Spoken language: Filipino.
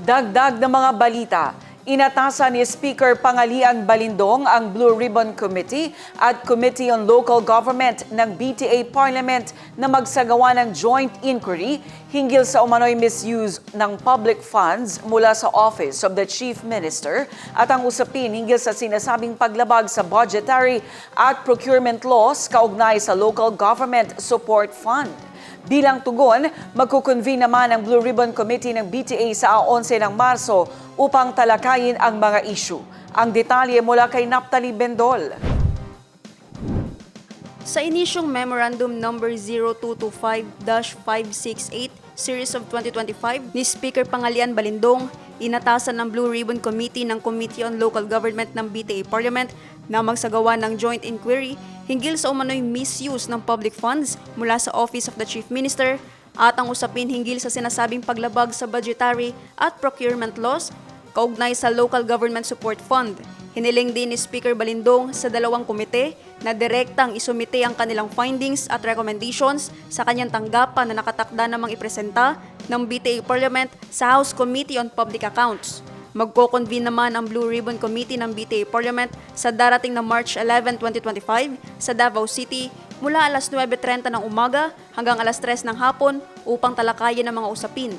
Dagdag na mga balita, inatasan ni Speaker Pangalian Balindong ang Blue Ribbon Committee at Committee on Local Government ng BTA Parliament na magsagawa ng joint inquiry hinggil sa umano'y misuse ng public funds mula sa Office of the Chief Minister at ang usapin hinggil sa sinasabing paglabag sa budgetary at procurement laws kaugnay sa Local Government Support Fund. Bilang tugon, magkukonvene naman ang Blue Ribbon Committee ng BTA sa 11 ng Marso upang talakayin ang mga issue. Ang detalye mula kay Naptali Bendol. Sa inisyong Memorandum Number 0225-568 Series of 2025 ni Speaker Pangalian Balindong, inatasan ng Blue Ribbon Committee ng Committee on Local Government ng BTA Parliament na magsagawa ng joint inquiry hinggil sa umano'y misuse ng public funds mula sa Office of the Chief Minister at ang usapin hinggil sa sinasabing paglabag sa budgetary at procurement laws kaugnay sa Local Government Support Fund. Hiniling din ni Speaker Balindong sa dalawang komite na direktang isumite ang kanilang findings at recommendations sa kanyang tanggapan na nakatakda namang ipresenta ng BTA Parliament sa House Committee on Public Accounts. Magko-convene naman ang Blue Ribbon Committee ng BTA Parliament sa darating na March 11, 2025 sa Davao City mula alas 9.30 ng umaga hanggang alas 3 ng hapon upang talakayin ang mga usapin